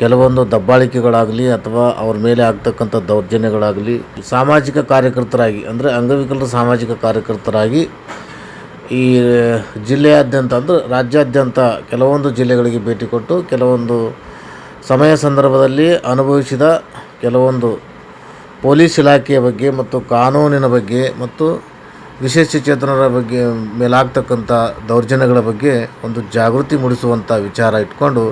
ಕೆಲವೊಂದು ದಬ್ಬಾಳಿಕೆಗಳಾಗಲಿ ಅಥವಾ ಅವ್ರ ಮೇಲೆ ಆಗ್ತಕ್ಕಂಥ ದೌರ್ಜನ್ಯಗಳಾಗಲಿ ಸಾಮಾಜಿಕ ಕಾರ್ಯಕರ್ತರಾಗಿ, ಅಂದರೆ ಅಂಗವಿಕಲರ ಸಾಮಾಜಿಕ ಕಾರ್ಯಕರ್ತರಾಗಿ ಈ ಜಿಲ್ಲೆಯಾದ್ಯಂತ ಅಂದರೆ ರಾಜ್ಯಾದ್ಯಂತ ಕೆಲವೊಂದು ಜಿಲ್ಲೆಗಳಿಗೆ ಭೇಟಿ ಕೊಟ್ಟು, ಕೆಲವೊಂದು ಸಮಯ ಸಂದರ್ಭದಲ್ಲಿ ಅನುಭವಿಸಿದ ಕೆಲವೊಂದು ಪೊಲೀಸ್ ಇಲಾಖೆಯ ಬಗ್ಗೆ ಮತ್ತು ಕಾನೂನಿನ ಬಗ್ಗೆ ಮತ್ತು ವಿಶೇಷ ಚೇತನರ ಬಗ್ಗೆ ಮೇಲಾಗ್ತಕ್ಕಂಥ ದೌರ್ಜನ್ಯಗಳ ಬಗ್ಗೆ ಒಂದು ಜಾಗೃತಿ ಮೂಡಿಸುವಂಥ ವಿಚಾರ ಇಟ್ಕೊಂಡು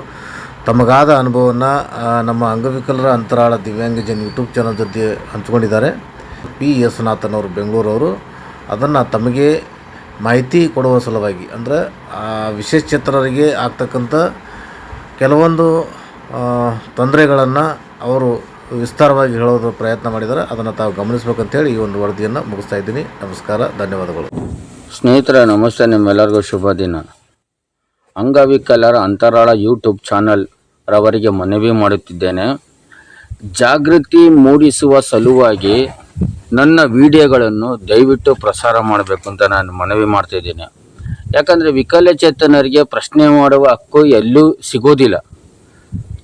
ತಮಗಾದ ಅನುಭವವನ್ನು ನಮ್ಮ ಅಂಗವಿಕಲರ ಅಂತರಾಳ ದಿವ್ಯಾಂಗಜನ್ ಯೂಟ್ಯೂಬ್ ಚಾನಲ್ ಜೊತೆ ಹಂಚ್ಕೊಂಡಿದ್ದಾರೆ. ಪಿ. ಎಸ್ ನಾಥನ್ ಅವರು, ಬೆಂಗಳೂರವರು. ಅದನ್ನು ತಮಗೆ ಮಾಹಿತಿ ಕೊಡುವ ಸಲುವಾಗಿ, ಅಂದರೆ, ಆ, ವಿಶೇಷ ಚಿತ್ರರಿಗೆ ಆಗ್ತಕ್ಕಂಥ ಕೆಲವೊಂದು ತೊಂದರೆಗಳನ್ನು ಅವರು ವಿಸ್ತಾರವಾಗಿ ಹೇಳೋದು ಪ್ರಯತ್ನ ಮಾಡಿದ್ದಾರೆ. ಅದನ್ನು ತಾವು ಗಮನಿಸಬೇಕಂತೇಳಿ ಈ ಒಂದು ವರದಿಯನ್ನು ಮುಗಿಸ್ತಾ ಇದ್ದೀನಿ. ನಮಸ್ಕಾರ, ಧನ್ಯವಾದಗಳು. ಸ್ನೇಹಿತರೆ, ನಮಸ್ತೆ. ನಿಮ್ಮೆಲ್ಲರಿಗೂ ಶುಭ ದಿನ. ಅಂಗವಿಕಲರ ಅಂತರಾಳ ಯೂಟ್ಯೂಬ್ ಚಾನಲ್ ರವರಿಗೆ ಮನವಿ ಮಾಡುತ್ತಿದ್ದೇನೆ. ಜಾಗೃತಿ ಮೂಡಿಸುವ ಸಲುವಾಗಿ ನನ್ನ ವಿಡಿಯೋಗಳನ್ನು ದಯವಿಟ್ಟು ಪ್ರಸಾರ ಮಾಡಬೇಕು ಅಂತ ನಾನು ಮನವಿ ಮಾಡ್ತಿದ್ದೇನೆ ಯಾಕಂದರೆ ವಿಕಲಚೇತನರಿಗೆ ಪ್ರಶ್ನೆ ಮಾಡುವ ಹಕ್ಕು ಎಲ್ಲೂ ಸಿಗೋದಿಲ್ಲ.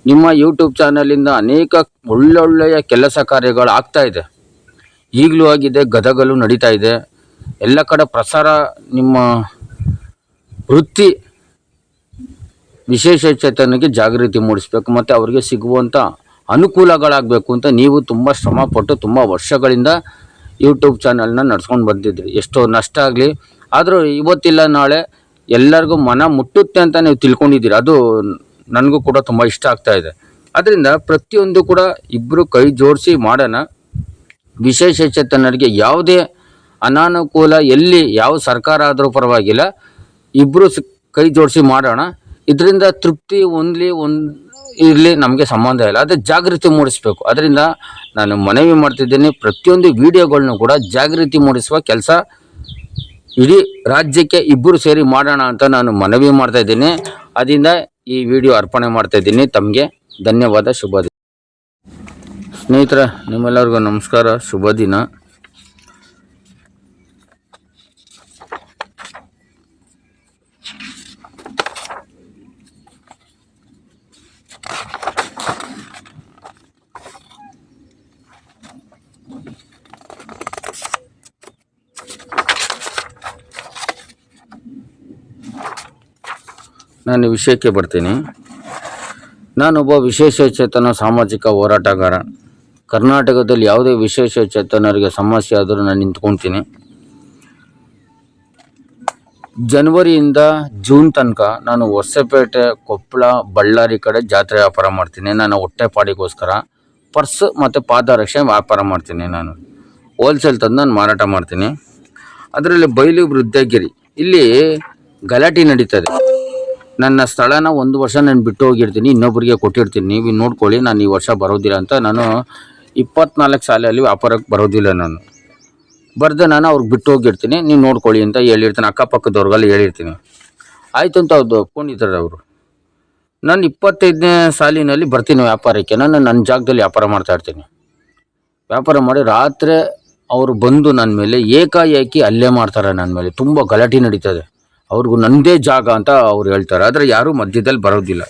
ನಿಮ್ಮ ಯೂಟ್ಯೂಬ್ ಚಾನಲಿಂದ ಅನೇಕ ಒಳ್ಳೊಳ್ಳೆಯ ಕೆಲಸ ಕಾರ್ಯಗಳು ಆಗ್ತಾ ಇದೆ. ಈಗಲೂ ಆಗಿದೆ ಗದಗಲು ನಡೀತಾ ಇದೆ. ಎಲ್ಲ ಕಡೆ ಪ್ರಸಾರ ನಿಮ್ಮ ವೃತ್ತಿ ವಿಶೇಷ ಚೇತನಿಗೆ ಜಾಗೃತಿ ಮೂಡಿಸ್ಬೇಕು ಮತ್ತು ಅವರಿಗೆ ಸಿಗುವಂಥ ಅನುಕೂಲಗಳಾಗಬೇಕು ಅಂತ ನೀವು ತುಂಬ ಶ್ರಮಪಟ್ಟು ತುಂಬ ವರ್ಷಗಳಿಂದ ಯೂಟ್ಯೂಬ್ ಚಾನಲ್ನ ನಡ್ಸ್ಕೊಂಡು ಬಂದಿದ್ದೀರಿ ಎಷ್ಟೋ ನಷ್ಟ ಆಗಲಿ, ಆದರೂ ಇವತ್ತಿಲ್ಲ, ನಾಳೆ ಎಲ್ಲರಿಗೂ ಮನ ಮುಟ್ಟುತ್ತೆ ಅಂತ ನೀವು ತಿಳ್ಕೊಂಡಿದ್ದೀರಿ. ಅದು ನನಗೂ ಕೂಡ ತುಂಬ ಇಷ್ಟ ಆಗ್ತಾ ಇದೆ. ಅದರಿಂದ ಪ್ರತಿಯೊಂದು ಕೂಡ ಇಬ್ಬರು ಕೈ ಜೋಡಿಸಿ ಮಾಡೋಣ. ವಿಶೇಷ ಚೇತನರಿಗೆ ಯಾವುದೇ ಅನಾನುಕೂಲ ಎಲ್ಲಿ, ಯಾವ ಸರ್ಕಾರ ಆದರೂ ಪರವಾಗಿಲ್ಲ ಇಬ್ಬರು ಕೈ ಜೋಡಿಸಿ ಮಾಡೋಣ. ಇದರಿಂದ ತೃಪ್ತಿ ಹೊಂದಲಿ ಒಂದು ಇರಲಿ, ನಮಗೆ ಸಂಬಂಧ ಇಲ್ಲ. ಅದೇ ಜಾಗೃತಿ ಮೂಡಿಸಬೇಕು. ಅದರಿಂದ ನಾನು ಮನವಿ ಮಾಡ್ತಿದ್ದೀನಿ, ಪ್ರತಿಯೊಂದು ವಿಡಿಯೋಗಳನ್ನು ಕೂಡ ಜಾಗೃತಿ ಮೂಡಿಸುವ ಕೆಲಸ ಇಡೀ ರಾಜ್ಯಕ್ಕೆ ಇಬ್ಬರು ಸೇರಿ ಮಾಡೋಣ ಅಂತ ನಾನು ಮನವಿ ಮಾಡ್ತಾ ಇದ್ದೀನಿ. ಅದರಿಂದ ಈ ವಿಡಿಯೋ ಅರ್ಪಣೆ ಮಾಡ್ತಾ ಇದ್ದೀನಿ. ತಮಗೆ ಧನ್ಯವಾದ. ಶುಭ ದಿನ. ಸ್ನೇಹಿತರೆ, ನಿಮ್ಮೆಲ್ಲರಿಗೂ ನಮಸ್ಕಾರ. ಶುಭ ದಿನ. ನಾನು ವಿಷಯಕ್ಕೆ ಬರ್ತೀನಿ. ನಾನೊಬ್ಬ ವಿಶೇಷ ಚೇತನ, ಸಾಮಾಜಿಕ ಹೋರಾಟಗಾರ. ಕರ್ನಾಟಕದಲ್ಲಿ ಯಾವುದೇ ವಿಶೇಷ ಚೇತನರಿಗೆ ಸಮಸ್ಯೆ ಆದರೂ ನಾನು ನಿಂತ್ಕೊತೀನಿ. ಜನವರಿಯಿಂದ ಜೂನ್ ತನಕ ನಾನು ಹೊಸಪೇಟೆ ಕೊಪ್ಪಳ ಬಳ್ಳಾರಿ ಕಡೆ ಜಾತ್ರೆ ವ್ಯಾಪಾರ ಮಾಡ್ತೀನಿ. ನಾನು ಹೊಟ್ಟೆಪಾಡಿಗೋಸ್ಕರ ಪರ್ಸ್ ಮತ್ತು ಪಾದರಕ್ಷೆ ವ್ಯಾಪಾರ ಮಾಡ್ತೀನಿ ನಾನು. ಹೋಲ್ಸೇಲ್ ತಂದು ನಾನು ಮಾರಾಟ ಮಾಡ್ತೀನಿ. ಅದರಲ್ಲಿ ಬಯಲು ವೃದ್ಧಗಿರಿ. ಇಲ್ಲಿ ಗಲಾಟೆ ನಡೀತದೆ. ನನ್ನ ಸ್ಥಳನ ಒಂದು ವರ್ಷ ನಾನು ಬಿಟ್ಟು ಹೋಗಿರ್ತೀನಿ ಇನ್ನೊಬ್ಬರಿಗೆ ಕೊಟ್ಟಿರ್ತೀನಿ. ನೀವು ನೋಡ್ಕೊಳ್ಳಿ, ನಾನು ಈ ವರ್ಷ ಬರೋದಿಲ್ಲ ಅಂತ ನಾನು ಇಪ್ಪತ್ನಾಲ್ಕು ಸಾಲಲ್ಲಿ ವ್ಯಾಪಾರಕ್ಕೆ ಬರೋದಿಲ್ಲ ನಾನು. ಬರ್ದೆ ನಾನು ಅವ್ರಿಗೆ ಬಿಟ್ಟು ಹೋಗಿರ್ತೀನಿ, ನೀವು ನೋಡ್ಕೊಳ್ಳಿ ಅಂತ ಹೇಳಿರ್ತೀನಿ, ಅಕ್ಕಪಕ್ಕದವ್ರಿಗೆಲ್ಲ ಹೇಳಿರ್ತೀನಿ. ಆಯಿತು ಅಂತ ಅವ್ರು ಒಪ್ಕೊಂಡಿದ್ದಾರೆ ಅವರು. ನಾನು ಇಪ್ಪತ್ತೈದನೇ ಸಾಲಿನಲ್ಲಿ ಬರ್ತೀನಿ ವ್ಯಾಪಾರಕ್ಕೆ, ನಾನು ನನ್ನ ಜಾಗದಲ್ಲಿ ವ್ಯಾಪಾರ ಮಾಡ್ತಾ ಇರ್ತೀನಿ. ವ್ಯಾಪಾರ ಮಾಡಿ ರಾತ್ರಿ ಅವರು ಬಂದು ನನ್ನ ಮೇಲೆ ಏಕಾಏಕಿ ಅಲ್ಲೇ ಮಾಡ್ತಾರೆ ನನ್ನ ಮೇಲೆ, ತುಂಬ ಗಲಾಟೆ ನಡೀತದೆ. ಅವ್ರಿಗೂ ನನ್ನದೇ ಜಾಗ ಅಂತ ಅವ್ರು ಹೇಳ್ತಾರೆ. ಆದರೆ ಯಾರೂ ಮಧ್ಯದಲ್ಲಿ ಬರೋದಿಲ್ಲ.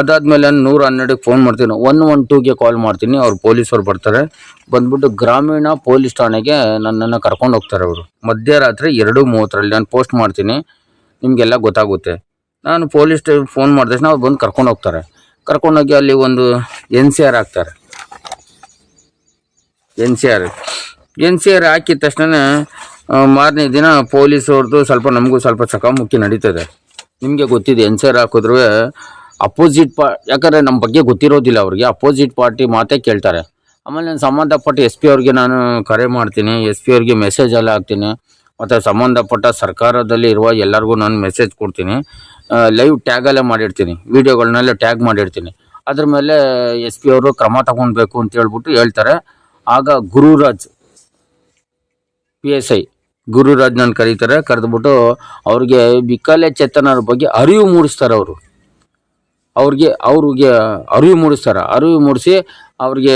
ಅದಾದಮೇಲೆ ನೂರ ಹನ್ನೆರಡಕ್ಕೆ ಫೋನ್ ಮಾಡ್ತೀನಿ. ಒನ್ ಒನ್ ಟೂಗೆ ಕಾಲ್ ಮಾಡ್ತೀನಿ. ಅವ್ರು ಪೊಲೀಸರು ಬರ್ತಾರೆ. ಬಂದ್ಬಿಟ್ಟು ಗ್ರಾಮೀಣ ಪೊಲೀಸ್ ಠಾಣೆಗೆ ನನ್ನನ್ನು ಕರ್ಕೊಂಡು ಹೋಗ್ತಾರೆ ಅವರು. ಮಧ್ಯರಾತ್ರಿ ಎರಡು ಮೂವತ್ತರಲ್ಲಿ ನಾನು ಪೋಸ್ಟ್ ಮಾಡ್ತೀನಿ. ನಿಮಗೆಲ್ಲ ಗೊತ್ತಾಗುತ್ತೆ. ನಾನು ಪೊಲೀಸ್ ಫೋನ್ ಮಾಡಿದ ತಕ್ಷಣ ಅವ್ರು ಬಂದು ಕರ್ಕೊಂಡು ಹೋಗ್ತಾರೆ. ಕರ್ಕೊಂಡೋಗಿ ಅಲ್ಲಿ ಒಂದು ಎನ್ ಸಿ ಆರ್ ಹಾಕ್ತಾರೆ. N C R. N C R ಹಾಕಿದ ತಕ್ಷಣ ಮಾರನೇ ದಿನ ಪೊಲೀಸವ್ರದ್ದು ಸ್ವಲ್ಪ ನಮಗೂ ಸ್ವಲ್ಪ ಚಕಾಮುಖಿ ನಡೀತದೆ. ನಿಮಗೆ ಗೊತ್ತಿದೆ ಎನ್ ಸಿ ಆರ್ ಹಾಕಿದ್ರು ಅಪೋಸಿಟ್ ಪಾ, ಯಾಕಂದರೆ ನಮ್ಮ ಬಗ್ಗೆ ಗೊತ್ತಿರೋದಿಲ್ಲ ಅವ್ರಿಗೆ, ಅಪೋಸಿಟ್ ಪಾರ್ಟಿ ಮಾತೇ ಕೇಳ್ತಾರೆ. ಆಮೇಲೆ ನಾನು ಸಂಬಂಧಪಟ್ಟ ಎಸ್ ಪಿ ಅವ್ರಿಗೆ ನಾನು ಕರೆ ಮಾಡ್ತೀನಿ, ಎಸ್ ಪಿ ಅವ್ರಿಗೆ ಮೆಸೇಜ್ ಎಲ್ಲ ಹಾಕ್ತೀನಿ, ಮತ್ತು ಸಂಬಂಧಪಟ್ಟ ಸರ್ಕಾರದಲ್ಲಿ ಇರುವ ಎಲ್ಲರಿಗೂ ನಾನು ಮೆಸೇಜ್ ಕೊಡ್ತೀನಿ ಲೈವ್ ಟ್ಯಾಗಲ್ಲೇ ಮಾಡಿರ್ತೀನಿ ವೀಡಿಯೋಗಳನ್ನೆಲ್ಲ ಟ್ಯಾಗ್ ಮಾಡಿರ್ತೀನಿ. ಅದ್ರ ಮೇಲೆ ಎಸ್ ಪಿ ಅವರು ಕ್ರಮ ತಗೊಳ್ಬೇಕು ಅಂತ ಹೇಳ್ಬಿಟ್ಟು ಹೇಳ್ತಾರೆ. ಆಗ Gururaj, P S I Gururaj ನಾನು ಕರೀತಾರೆ, ಕರೆದ್ಬಿಟ್ಟು ಅವ್ರಿಗೆ ವಿಕಲಚೇತನರ ಬಗ್ಗೆ ಅರಿವು ಮೂಡಿಸ್ತಾರೆ ಅವರು. ಅವ್ರಿಗೆ ಅವ್ರಿಗೆ ಅರಿವು ಮೂಡಿಸ್ತಾರೆ. ಅರಿವು ಮೂಡಿಸಿ ಅವ್ರಿಗೆ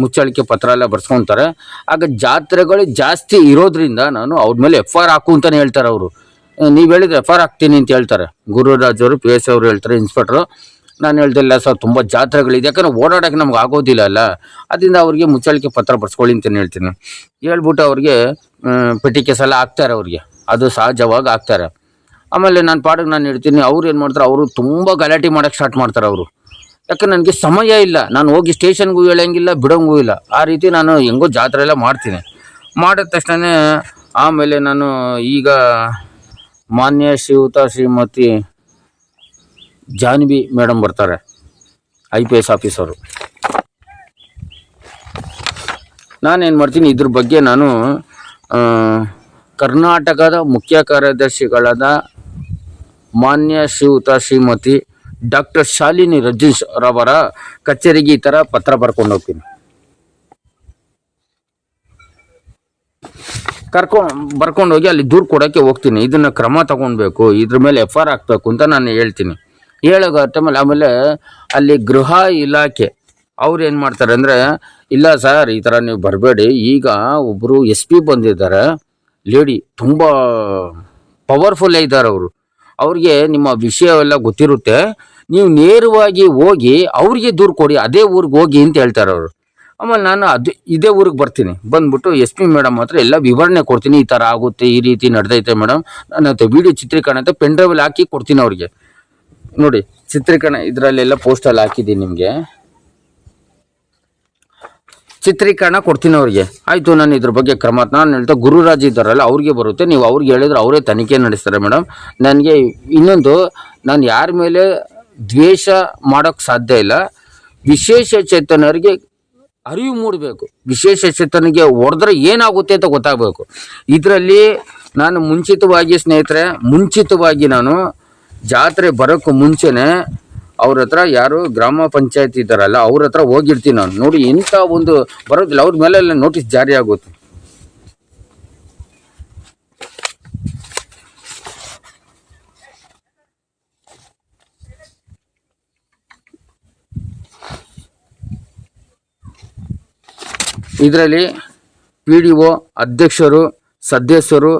ಮುಚ್ಚಳಿಕೆ ಪತ್ರ ಎಲ್ಲ ಬರ್ಸ್ಕೊತಾರೆ. ಆಗ ಜಾತ್ರೆಗಳು ಜಾಸ್ತಿ ಇರೋದ್ರಿಂದ ನಾನು ಅವ್ರ ಮೇಲೆ ಎಫ್ ಆರ್ ಹಾಕು ಅಂತಲೇ ಹೇಳ್ತಾರೆ ಅವರು. ನೀವು ಹೇಳಿದ್ರೆ ಎಫ್ ಆರ್ ಹಾಕ್ತೀನಿ ಅಂತ ಹೇಳ್ತಾರೆ. ಗುರುರಾಜ್ ಅವರು, ಪಿ ಎಸ್ ಅವರು ಹೇಳ್ತಾರೆ, ಇನ್ಸ್ಪೆಕ್ಟ್ರು. ನಾನು ಹೇಳ್ದಿಲ್ಲ ಸರ್, ತುಂಬ ಜಾತ್ರೆಗಳಿದೆ. ಯಾಕಂದ್ರೆ ಓಡಾಡೋಕೆ ನಮ್ಗೆ ಆಗೋದಿಲ್ಲ ಅಲ್ಲ. ಅದರಿಂದ ಅವ್ರಿಗೆ ಮುಚ್ಚಳಿಕೆ ಪತ್ರ ಬರ್ಸ್ಕೊಳ್ಳಿ ಅಂತಲೇ ಹೇಳ್ತೀನಿ. ಹೇಳ್ಬಿಟ್ಟು ಅವ್ರಿಗೆ ಪೆಟ್ಟಿ ಕೇಸ್ ಎಲ್ಲ ಹಾಕ್ತಾರೆ ಅವ್ರಿಗೆ. ಅದು ಸಹಜವಾಗಿ ಹಾಕ್ತಾರೆ. ಆಮೇಲೆ ನಾನು ಪಾಡಿಗೆ ನಾನು ಹೇಳ್ತೀನಿ, ಅವ್ರು ಏನು ಮಾಡ್ತಾರೆ, ಅವರು ತುಂಬ ಗಲಾಟೆ ಮಾಡೋಕ್ಕೆ ಸ್ಟಾರ್ಟ್ ಮಾಡ್ತಾರೆ ಅವರು. ಯಾಕೆ ನನಗೆ ಸಮಯ ಇಲ್ಲ. ನಾನು ಹೋಗಿ ಸ್ಟೇಷನ್ಗೂ ಹೇಳೋಂಗಿಲ್ಲ ಬಿಡೋಂಗೂ ಇಲ್ಲ. ಆ ರೀತಿ ನಾನು ಹೆಂಗೋ ಜಾತ್ರೆ ಎಲ್ಲ ಮಾಡ್ತೀನಿ. ಮಾಡಿದ ತಕ್ಷಣ ಆಮೇಲೆ ನಾನು ಈಗ ಮಾನ್ಯ ಶ್ರೀಯುತ ಶ್ರೀಮತಿ ಜಾನ್ವಿ ಮೇಡಮ್ ಬರ್ತಾರೆ ಐ ಪಿ ಎಸ್ ಆಫೀಸರು ನಾನೇನು ಮಾಡ್ತೀನಿ, ಇದ್ರ ಬಗ್ಗೆ ನಾನು ಕರ್ನಾಟಕದ ಮುಖ್ಯ ಕಾರ್ಯದರ್ಶಿಗಳಾದ ಮಾನ್ಯ ಶ್ರೀಯುತ ಶ್ರೀಮತಿ ಡಾಕ್ಟರ್ ಶಾಲಿನಿ ರಜೀಶ್ ರವರ ಕಚೇರಿಗೆ ಈ ಥರ ಪತ್ರ ಬರ್ಕೊಂಡು ಹೋಗ್ತೀನಿ. ಕರ್ಕೊಂಡು ಬರ್ಕೊಂಡು ಹೋಗಿ ಅಲ್ಲಿ ದೂರು ಕೊಡೋಕ್ಕೆ ಹೋಗ್ತೀನಿ. ಇದನ್ನು ಕ್ರಮ ತಗೊಳ್ಬೇಕು ಇದ್ರ ಮೇಲೆ ಎಫ್ ಆರ್ ಹಾಕ್ಬೇಕು ಅಂತ ನಾನು ಹೇಳ್ತೀನಿ. ಹೇಳೋ ಟೈಮಲ್ಲಿ ಆಮೇಲೆ ಅಲ್ಲಿ ಗೃಹ ಇಲಾಖೆ ಅವ್ರು ಏನು ಮಾಡ್ತಾರೆ ಅಂದರೆ, ಇಲ್ಲ ಸರ್, ಈ ಥರ ನೀವು ಬರಬೇಡಿ. ಈಗ ಒಬ್ಬರು ಎಸ್ ಪಿ ಬಂದಿದ್ದಾರೆ. ಲೇಡಿ ತುಂಬ ಪವರ್ಫುಲ್ ಇದ್ದಾರೆ ಅವರು. ಅವ್ರಿಗೆ ನಿಮ್ಮ ವಿಷಯವೆಲ್ಲ ಗೊತ್ತಿರುತ್ತೆ. ನೀವು ನೇರವಾಗಿ ಹೋಗಿ ಅವ್ರಿಗೆ ದೂರು ಕೊಡಿ, ಅದೇ ಊರಿಗೆ ಹೋಗಿ ಅಂತ ಹೇಳ್ತಾರೆ ಅವರು. ಆಮೇಲೆ ನಾನು ಅದು ಇದೇ ಊರಿಗೆ ಬರ್ತೀನಿ. ಬಂದ್ಬಿಟ್ಟು ಎಸ್ ಪಿ ಮೇಡಮ್ ಹತ್ರ ಎಲ್ಲ ವಿವರಣೆ ಕೊಡ್ತೀನಿ. ಈ ಥರ ಆಗುತ್ತೆ, ಈ ರೀತಿ ನಡೆದೈತೆ ಮೇಡಮ್. ನಾನು ವಿಡಿಯೋ ಚಿತ್ರೀಕರಣ ಅಂತ ಪೆನ್ ಡ್ರೈವಲ್ಲಿ ಹಾಕಿ ಕೊಡ್ತೀನಿ ಅವ್ರಿಗೆ. ನೋಡಿ, ಚಿತ್ರೀಕರಣ ಇದರಲ್ಲೆಲ್ಲ ಪೋಸ್ಟಲ್ಲಿ ಹಾಕಿದ್ದೀನಿ ನಿಮಗೆ. ಚಿತ್ರೀಕರಣ ಕೊಡ್ತೀನಿ ಅವ್ರಿಗೆ. ಆಯಿತು, ನಾನು ಇದ್ರ ಬಗ್ಗೆ ಕ್ರಮ, ನಾನು ಹೇಳ್ತಾ ಗುರುರಾಜ್ ಇದ್ದಾರಲ್ಲ, ಅವ್ರಿಗೆ ಬರುತ್ತೆ. ನೀವು ಅವ್ರಿಗೆ ಹೇಳಿದ್ರೆ ಅವರೇ ತನಿಖೆ ನಡೆಸ್ತಾರೆ ಮೇಡಮ್. ನನಗೆ ಇನ್ನೊಂದು, ನಾನು ಯಾರ ಮೇಲೆ ದ್ವೇಷ ಮಾಡೋಕ್ಕೆ ಸಾಧ್ಯ ಇಲ್ಲ. ವಿಶೇಷ ಚೇತನರಿಗೆ ಅರಿವು ಮೂಡಬೇಕು. ವಿಶೇಷ ಚೇತನಿಗೆ ಹೊಡೆದ್ರೆ ಏನಾಗುತ್ತೆ ಅಂತ ಗೊತ್ತಾಗಬೇಕು. ಇದರಲ್ಲಿ ನಾನು ಮುಂಚಿತವಾಗಿ ಸ್ನೇಹಿತರೆ, ಮುಂಚಿತವಾಗಿ ನಾನು ಜಾತ್ರೆ ಬರೋಕ್ಕೂ ಮುಂಚೆನೆ ಅವ್ರ ಹತ್ರ ಯಾರು ಗ್ರಾಮ ಪಂಚಾಯತ್ ಇದ್ದಾರಲ್ಲ, ಅವ್ರ ಹತ್ರ ಹೋಗಿರ್ತೀನಿ ನಾನು. ನೋಡಿ ಇಂಥ ಒಂದು ಬರೋದಿಲ್ಲ, ಅವ್ರ ಮೇಲೆಲ್ಲ ನೋಟಿಸ್ ಜಾರಿ ಆಗುತ್ತೆ ಇದರಲ್ಲಿ ಪಿ ಡಿ ಒ ಅಧ್ಯಕ್ಷರು, ಸದಸ್ಯರು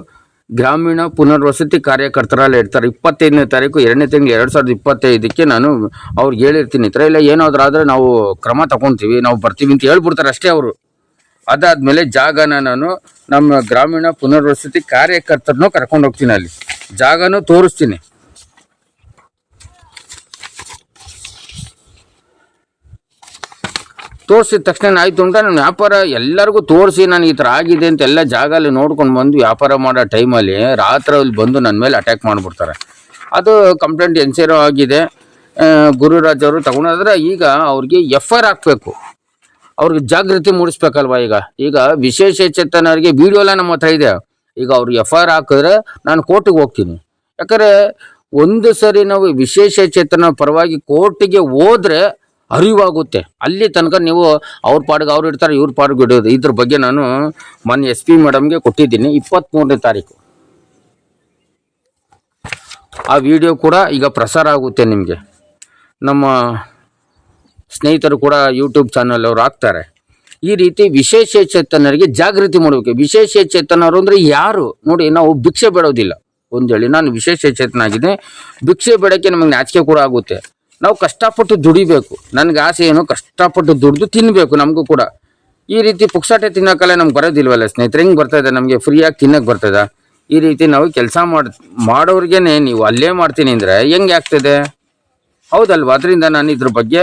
ಗ್ರಾಮೀಣ ಪುನರ್ವಸತಿ ಕಾರ್ಯಕರ್ತರಲ್ಲಿ ಇರ್ತಾರೆ. ಇಪ್ಪತ್ತೈದನೇ ತಾರೀಕು, ಎರಡನೇ ತಿಂಗಳು ಎರಡು ಸಾವಿರದ ಇಪ್ಪತ್ತೈದಕ್ಕೆ ನಾನು ಅವ್ರಿಗೆ ಹೇಳಿರ್ತೀನಿ. ಈ ಇಲ್ಲ ಏನಾದ್ರೂ ಆದರೆ ನಾವು ಕ್ರಮ ತಗೊತೀವಿ, ನಾವು ಬರ್ತೀವಿ ಅಂತ ಹೇಳ್ಬಿಡ್ತಾರೆ ಅಷ್ಟೇ ಅವರು. ಅದಾದಮೇಲೆ ಜಾಗನ ನಾನು ನಮ್ಮ ಗ್ರಾಮೀಣ ಪುನರ್ವಸತಿ ಕಾರ್ಯಕರ್ತರನ್ನೂ ಕರ್ಕೊಂಡು ಹೋಗ್ತೀನಿ ಅಲ್ಲಿ. ಜಾಗನೂ ತೋರಿಸ್ತೀನಿ. ತೋರಿಸಿದ ತಕ್ಷಣ ಆಯ್ತು ಅಂತ ನಾನು ವ್ಯಾಪಾರ ಎಲ್ಲರಿಗೂ ತೋರಿಸಿ ನಾನು ಈ ಥರ ಆಗಿದೆ ಅಂತ ಎಲ್ಲ ಜಾಗಲ್ಲಿ ನೋಡ್ಕೊಂಡು ಬಂದು ವ್ಯಾಪಾರ ಮಾಡೋ ಟೈಮಲ್ಲಿ ರಾತ್ರಿ ಅಲ್ಲಿ ಬಂದು ನನ್ನ ಮೇಲೆ ಅಟ್ಯಾಕ್ ಮಾಡಿಬಿಡ್ತಾರೆ. ಅದು ಕಂಪ್ಲೇಂಟ್ ಎನ್ಸಿರೋ ಆಗಿದೆ. ಗುರುರಾಜ ಗುರುರಾಜ್ ಅವರು ತಗೊಂಡಾದ್ರೆ ಈಗ ಅವ್ರಿಗೆ ಎಫ್ ಐ ಆರ್ ಹಾಕಬೇಕು. ಅವ್ರಿಗೆ ಜಾಗೃತಿ ಮೂಡಿಸ್ಬೇಕಲ್ವ ಈಗ? ಈಗ ವಿಶೇಷ ಚೇತನರಿಗೆ ವಿಡಿಯೋ ಎಲ್ಲ ನಮ್ಮ ಹತ್ರ ಇದೆ. ಈಗ ಅವ್ರಿಗೆ ಎಫ್ ಐ ಆರ್ ಹಾಕಿದ್ರೆ ನಾನು ಕೋರ್ಟಿಗೆ ಹೋಗ್ತೀನಿ. ಯಾಕಂದರೆ ಒಂದು ಸರಿ ನಾವು ವಿಶೇಷ ಚೇತನ ಪರವಾಗಿ ಕೋರ್ಟಿಗೆ ಹೋದ್ರೆ ಅರಿವಾಗುತ್ತೆ. ಅಲ್ಲಿ ತನಕ ನೀವು ಅವ್ರ ಪಾಡಿಗೆ ಅವ್ರು ಇರ್ತಾರೆ ಇವ್ರ ಪಾಡಿಗೆ ಇಡೋದು. ಇದ್ರ ಬಗ್ಗೆ ನಾನು ಮೊನ್ನೆ ಎಸ್ ಪಿ ಮೇಡಮ್ಗೆ ಕೊಟ್ಟಿದ್ದೀನಿ. ಇಪ್ಪತ್ತ್ಮೂರನೇ ತಾರೀಕು. ಆ ವಿಡಿಯೋ ಕೂಡ ಈಗ ಪ್ರಸಾರ ಆಗುತ್ತೆ ನಿಮಗೆ. ನಮ್ಮ ಸ್ನೇಹಿತರು ಕೂಡ ಯೂಟ್ಯೂಬ್ ಚಾನಲ್ ಅವರು ಹಾಕ್ತಾರೆ. ಈ ರೀತಿ ವಿಶೇಷ ಚೇತನರಿಗೆ ಜಾಗೃತಿ ಮಾಡಬೇಕು. ವಿಶೇಷ ಚೇತನರು ಅಂದರೆ ಯಾರು? ನೋಡಿ, ನಾವು ಭಿಕ್ಷೆ ಬೇಡೋದಿಲ್ಲ. ಒಂದು ಹೇಳಿ, ನಾನು ವಿಶೇಷ ಚೇತನ ಆಗಿದೆ ಭಿಕ್ಷೆ ಬೇಡಕ್ಕೆ ನಮಗೆ ನಾಚಿಕೆ ಕೂಡ ಆಗುತ್ತೆ. ನಾವು ಕಷ್ಟಪಟ್ಟು ದುಡಿಬೇಕು. ನನಗೆ ಆಸೆ ಏನು? ಕಷ್ಟಪಟ್ಟು ದುಡಿದು ತಿನ್ನಬೇಕು ನಮಗೂ ಕೂಡ. ಈ ರೀತಿ ಪುಕ್ಸಾಟೆ ತಿನ್ನೋಕ್ಕಲ್ಲ ನಮ್ಗೆ ಬರೋದಿಲ್ವಲ್ಲ ಸ್ನೇಹಿತರೆ? ಹೆಂಗೆ ಬರ್ತಾಯಿದೆ ನಮಗೆ? ಫ್ರೀಯಾಗಿ ತಿನ್ನೋಕೆ ಬರ್ತದ? ಈ ರೀತಿ ನಾವು ಕೆಲಸ ಮಾಡ್ ಮಾಡೋರಿಗೆ ನೀವು ಅಲ್ಲೇ ಮಾಡ್ತೀನಿ ಅಂದರೆ ಹೆಂಗೆ ಆಗ್ತದೆ? ಹೌದಲ್ವಾ? ಅದರಿಂದ ನಾನು ಇದ್ರ ಬಗ್ಗೆ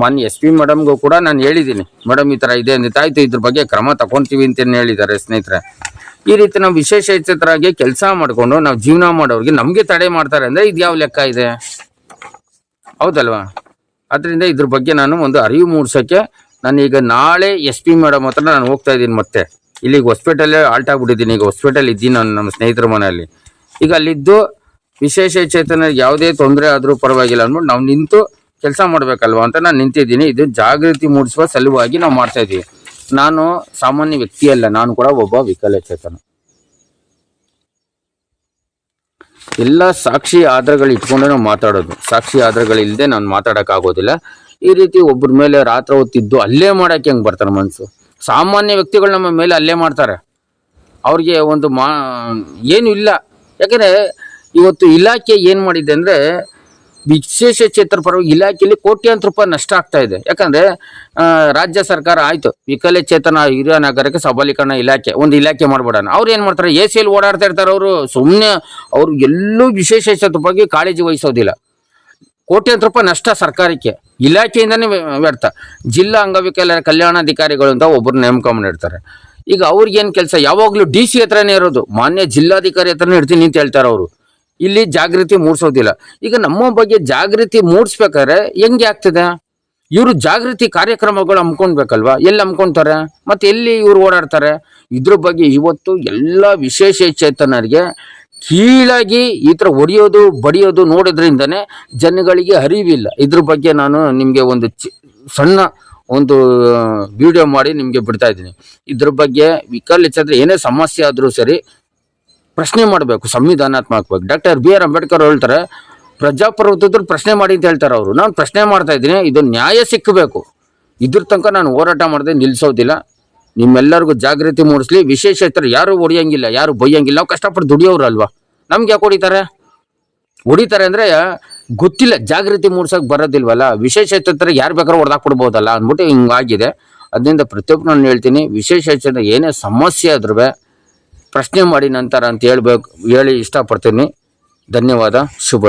ಮಾನ್ಯ ಎಸ್ ಪಿ ಮೇಡಮ್ಗೂ ಕೂಡ ನಾನು ಹೇಳಿದ್ದೀನಿ. ಮೇಡಮ್, ಈ ಥರ ಇದೆ ಅಂದಿತ್ತು ಆಯಿತು, ಇದ್ರ ಬಗ್ಗೆ ಕ್ರಮ ತಗೊಂತೀವಿ ಅಂತ ಹೇಳಿದ್ದಾರೆ ಸ್ನೇಹಿತರೆ. ಈ ರೀತಿ ನಾವು ವಿಶೇಷ ಕೆಲಸ ಮಾಡಿಕೊಂಡು ನಾವು ಜೀವನ ಮಾಡೋರಿಗೆ ನಮಗೆ ತಡೆ ಮಾಡ್ತಾರೆ ಅಂದರೆ ಇದು ಯಾವ ಲೆಕ್ಕ ಇದೆ? ಹೌದಲ್ವಾ? ಅದರಿಂದ ಇದ್ರ ಬಗ್ಗೆ ನಾನು ಒಂದು ಅರಿವು ಮೂಡಿಸೋಕ್ಕೆ ನಾನು ಈಗ ನಾಳೆ ಎಸ್ ಪಿ ಮೇಡಮ್ ಹತ್ರ ನಾನು ಹೋಗ್ತಾ ಇದ್ದೀನಿ ಮತ್ತೆ. ಇಲ್ಲಿಗೆ ಹಾಸ್ಪಿಟಲ್ಲೇ ಆಲ್ಟ್ ಆಗಿಬಿಟ್ಟಿದ್ದೀನಿ. ಈಗ ಹಾಸ್ಪಿಟಲ್ ಇದ್ದೀನಿ ನಾನು ನಮ್ಮ ಸ್ನೇಹಿತರ ಮನೆಯಲ್ಲಿ. ಈಗ ಅಲ್ಲಿದ್ದು ವಿಶೇಷ ಚೇತನ ಯಾವುದೇ ತೊಂದರೆ ಆದರೂ ಪರವಾಗಿಲ್ಲ ಅಂದ್ಬಿಟ್ಟು ನಾವು ನಿಂತು ಕೆಲಸ ಮಾಡಬೇಕಲ್ವಾ ಅಂತ ನಾನು ನಿಂತಿದ್ದೀನಿ. ಇದು ಜಾಗೃತಿ ಮೂಡಿಸುವ ಸಲುವಾಗಿ ನಾವು ಮಾಡ್ತಾ ಇದ್ದೀವಿ. ನಾನು ಸಾಮಾನ್ಯ ವ್ಯಕ್ತಿಯಲ್ಲ, ನಾನು ಕೂಡ ಒಬ್ಬ ವಿಕಲಚೇತನ ಎಲ್ಲ ಸಾಕ್ಷಿ ಆಧಾರಗಳು ಇಟ್ಕೊಂಡು ನಾವು ಮಾತಾಡೋದು. ಸಾಕ್ಷಿ ಆಧಾರಗಳಿಲ್ಲದೆ ನಾನು ಮಾತಾಡೋಕ್ಕಾಗೋದಿಲ್ಲ. ಈ ರೀತಿ ಒಬ್ಬರ ಮೇಲೆ ರಾತ್ರಿ ಹೊತ್ತಿದ್ದು ಅಲ್ಲೇ ಮಾಡೋಕ್ಕೆ ಹೆಂಗೆ ಬರ್ತಾರೆ ಮನಸ್ಸು ಸಾಮಾನ್ಯ ವ್ಯಕ್ತಿಗಳು ನಮ್ಮ ಮೇಲೆ ಅಲ್ಲೇ ಮಾಡ್ತಾರೆ. ಅವ್ರಿಗೆ ಒಂದು ಮಾ ಏನೂ ಇಲ್ಲ. ಯಾಕೆಂದರೆ ಇವತ್ತು ಇಲಾಖೆ ಏನು ಮಾಡಿದೆ ಅಂದರೆ ವಿಶೇಷ ಚೇತರ ಪರವಾಗಿ ಇಲಾಖೆಯಲ್ಲಿ ಕೋಟ್ಯಾಂತರ ರೂಪಾಯಿ ನಷ್ಟ ಆಗ್ತಾ ಇದೆ. ಯಾಕಂದ್ರೆ ರಾಜ್ಯ ಸರ್ಕಾರ ಆಯ್ತು. ವಿಕಲಚೇತನ ಹಿರಿಯ ನಾಗರಿಕ ಸಬಲೀಕರಣ ಇಲಾಖೆ, ಒಂದು ಇಲಾಖೆ ಮಾಡ್ಬಿಡೋಣ. ಅವ್ರು ಏನು ಮಾಡ್ತಾರೆ? ಎ ಸಿಯಲ್ಲಿ ಓಡಾಡ್ತಾ ಇರ್ತಾರೆ ಅವರು. ಸುಮ್ಮನೆ ಅವ್ರು ಎಲ್ಲೂ ವಿಶೇಷ ಚೇತರ ಬಗ್ಗೆ ಕಾಳಜಿ ವಹಿಸೋದಿಲ್ಲ. ಕೋಟ್ಯಾಂತರ ರೂಪಾಯಿ ನಷ್ಟ ಸರ್ಕಾರಕ್ಕೆ. ಇಲಾಖೆಯಿಂದನೇ ವ್ಯ- ವ್ಯರ್ಥ. ಜಿಲ್ಲಾ ಅಂಗವಿಕಲ ಕಲ್ಯಾಣಾಧಿಕಾರಿಗಳು ಅಂತ ಒಬ್ಬರು ನೇಮಕ ಮಾಡಿರ್ತಾರೆ ಈಗ ಅವ್ರಿಗೇನು ಕೆಲಸ? ಯಾವಾಗಲೂ ಡಿ ಸಿ ಹತ್ರನೇ ಇರೋದು. ಮಾನ್ಯ ಜಿಲ್ಲಾಧಿಕಾರಿ ಹತ್ರನೇ ಇರ್ತೀನಿ ಅಂತ ಹೇಳ್ತಾರೆ ಅವರು. ಇಲ್ಲಿ ಜಾಗೃತಿ ಮೂಡಿಸೋದಿಲ್ಲ. ಈಗ ನಮ್ಮ ಬಗ್ಗೆ ಜಾಗೃತಿ ಮೂಡಿಸ್ಬೇಕಾದ್ರೆ ಹೆಂಗೆ ಆಗ್ತದೆ? ಇವರು ಜಾಗೃತಿ ಕಾರ್ಯಕ್ರಮಗಳು ಹಮ್ಕೊಳ್ಬೇಕಲ್ವಾ ಎಲ್ಲಿ ಹಮ್ಕೊಂತಾರೆ ಮತ್ತೆ ಎಲ್ಲಿ ಇವರು ಓಡಾಡ್ತಾರೆ? ಇದ್ರ ಬಗ್ಗೆ ಇವತ್ತು ಎಲ್ಲ ವಿಶೇಷ ಚೇತನರಿಗೆ ಕೀಳಾಗಿ ಈ ಥರ ಹೊಡೆಯೋದು ಬಡಿಯೋದು ನೋಡೋದ್ರಿಂದನೇ ಜನಗಳಿಗೆ ಅರಿವಿಲ್ಲ. ಇದ್ರ ಬಗ್ಗೆ ನಾನು ನಿಮಗೆ ಒಂದು ಸಣ್ಣ ಒಂದು ವಿಡಿಯೋ ಮಾಡಿ ನಿಮಗೆ ಬಿಡ್ತಾ ಇದ್ದೀನಿ. ಇದ್ರ ಬಗ್ಗೆ ವಿಕಲಚೇತನ ಏನೇ ಸಮಸ್ಯೆ ಆದರೂ ಸರಿ ಪ್ರಶ್ನೆ ಮಾಡಬೇಕು, ಸಂವಿಧಾನಾತ್ಮಕವಾಗಿ. ಡಾಕ್ಟರ್ ಬಿ ಆರ್ ಅಂಬೇಡ್ಕರ್ ಹೇಳ್ತಾರೆ ಪ್ರಜಾಪ್ರಭುತ್ವದಲ್ಲಿ ಪ್ರಶ್ನೆ ಮಾಡಿ ಅಂತ ಹೇಳ್ತಾರೆ ಅವರು. ನಾನು ಪ್ರಶ್ನೆ ಮಾಡ್ತಾ ಇದ್ದೀನಿ, ಇದು ನ್ಯಾಯ ಸಿಕ್ಕಬೇಕು ಇದ್ರ ತನಕ ನಾನು ಹೋರಾಟ ಮಾಡದೆ ನಿಲ್ಲಿಸೋದಿಲ್ಲ ನಿಮ್ಮೆಲ್ಲರಿಗೂ ಜಾಗೃತಿ ಮೂಡಿಸ್ಲಿ. ವಿಶೇಷತರು ಯಾರು ಹೊಡಿಯಂಗಿಲ್ಲ, ಯಾರು ಬೈಯಂಗಿಲ್ಲ. ನಾವು ಕಷ್ಟಪಟ್ಟು ದುಡಿಯೋರು ಅಲ್ವಾ? ನಮ್ಗೆ ಯಾಕೆ ಹೊಡಿತಾರೆ? ಹೊಡಿತಾರೆ ಅಂದರೆ ಗೊತ್ತಿಲ್ಲ, ಜಾಗೃತಿ ಮೂಡ್ಸೋಕೆ ಬರೋದಿಲ್ವಲ್ಲ. ವಿಶೇಷತರಿಗೆ ಯಾರು ಬೇಕಾದ್ರೂ ಹೊಡೆದಾಕ್ಬಿಡ್ಬೋದಲ್ಲ ಅಂದ್ಬಿಟ್ಟು ಹಿಂಗಾಗಿದೆ ಅದರಿಂದ ಪ್ರತಿಯೊಬ್ಬರು ನಾನು ಹೇಳ್ತೀನಿ, ವಿಶೇಷ ಏನೇ ಸಮಸ್ಯೆ ಆದ್ರೂ ಪ್ರಶ್ನೆ ಮಾಡಿ ನಂತರ ಅಂತ ಹೇಳ್ಬೇಕು ಹೇಳಿ ಇಷ್ಟಪಡ್ತೀನಿ. ಧನ್ಯವಾದ ಶುಭ